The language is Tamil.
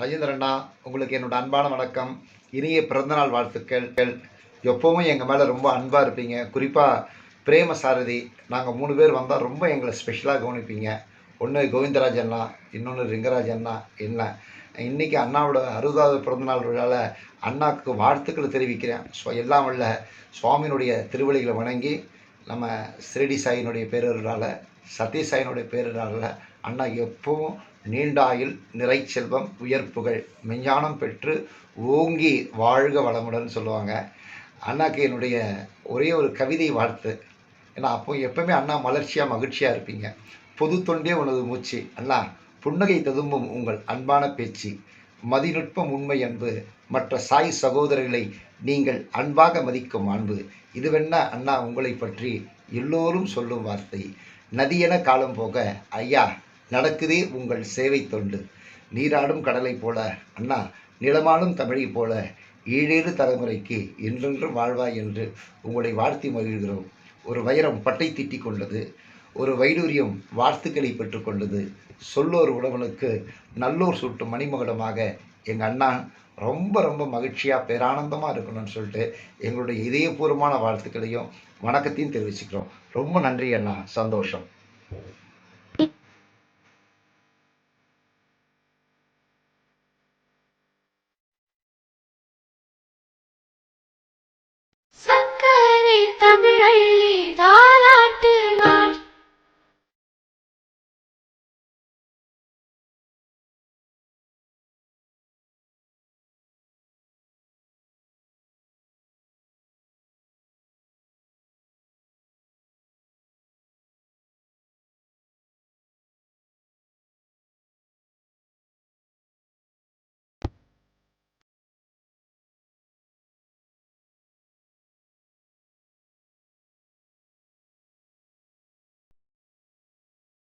ராஜேந்திர அண்ணா உங்களுக்கு என்னோட அன்பான வணக்கம். இனிய பிறந்தநாள் வாழ்த்துக்கள். எப்போவும் எங்கள் மேலே ரொம்ப அன்பாக இருப்பீங்க. குறிப்பாக பிரேம சாரதி நாங்கள் மூணு பேர் வந்தால் ரொம்ப எங்களை ஸ்பெஷலாக கவனிப்பீங்க. ஒன்று கோவிந்தராஜ் அண்ணா இன்னொன்று ரிங்கராஜ் அண்ணா என்ன? இன்றைக்கி அண்ணாவோட அறுபதாவது பிறந்தநாள் விழாவில் அண்ணாவுக்கு வாழ்த்துக்களை தெரிவிக்கிறேன். ஸோ எல்லாம் உள்ள சுவாமியினுடைய திருவழிகளை வணங்கி நம்ம சிரடி சாயினுடைய பேரருளால் சத்யசாயினுடைய பேரருளால் அண்ணா எப்பவும் நீண்டாயில் ஆயுள் உயர் புகழ் மெஞ்ஞானம் பெற்று ஓங்கி வாழ்க வளமுடன் சொல்லுவாங்க. அண்ணாக்கு என்னுடைய ஒரே ஒரு கவிதை வாழ்த்து. ஏன்னா அப்போ எப்பவுமே அண்ணா மலர்ச்சியாக மகிழ்ச்சியாக இருப்பீங்க. பொது தொண்டே உனது மூச்சு. அண்ணா புன்னகை ததும்பும் உங்கள் அன்பான பேச்சு. மதிநுட்பம் உண்மை அன்பு. மற்ற சாய் சகோதரர்களை நீங்கள் அன்பாக மதிக்கும் அன்பு. இதுவென்ன அண்ணா உங்களை பற்றி எல்லோரும் சொல்லும் வார்த்தை. நதியென காலம் போக ஐயா நடக்குதே உங்கள் சேவை தொண்டு. நீராடும் கடலை போல அண்ணா நிலமாடும் தமிழை போல ஏழேழு தலைமுறைக்கு என்றென்றும் வாழ்வாய் என்று உங்களை வாழ்த்தி மகிழ்கிறோம். ஒரு வைரம் பட்டை திட்டிக் கொண்டது ஒரு வைடூரியம் வாழ்த்துக்களை பெற்றுக்கொண்டது சொல்லோர் உழவனுக்கு நல்லோர் சூட்டும் மணிமகுடமாக எங்கள் அண்ணா ரொம்ப ரொம்ப மகிழ்ச்சியாக பேரானந்தமாக இருக்கணும்னு சொல்லிட்டு எங்களுடைய இதயபூர்வமான வாழ்த்துக்களையும் வணக்கத்தையும் தெரிவிச்சுக்கிறோம். ரொம்ப நன்றி அண்ணா. சந்தோஷம்.